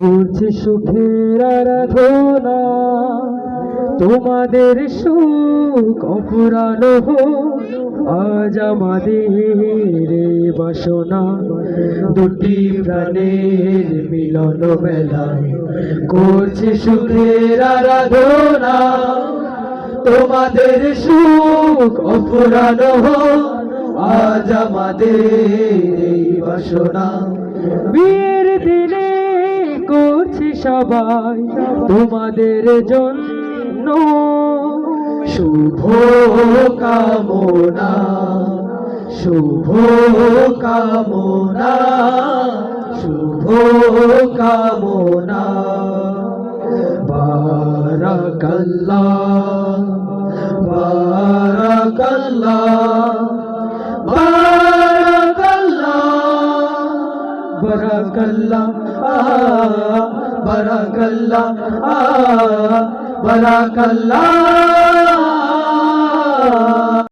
করছে সুখের আরাধনা, তোমাদের সুখ অপুরানো হোক আজ আমাদের বাসনা, দুটি প্রাণের মিলন মেলায়। করছে সুখের আরাধনা, তোমাদের সুখ অপুরানো হোক আজ আমাদের বাসনা। বিয়ের দিনে করছি সবাই তোমাদের জন্য শুভ কামনা শুভ কামনা শুভ কামনা। برک اللہ آ برک اللہ آ برک اللہ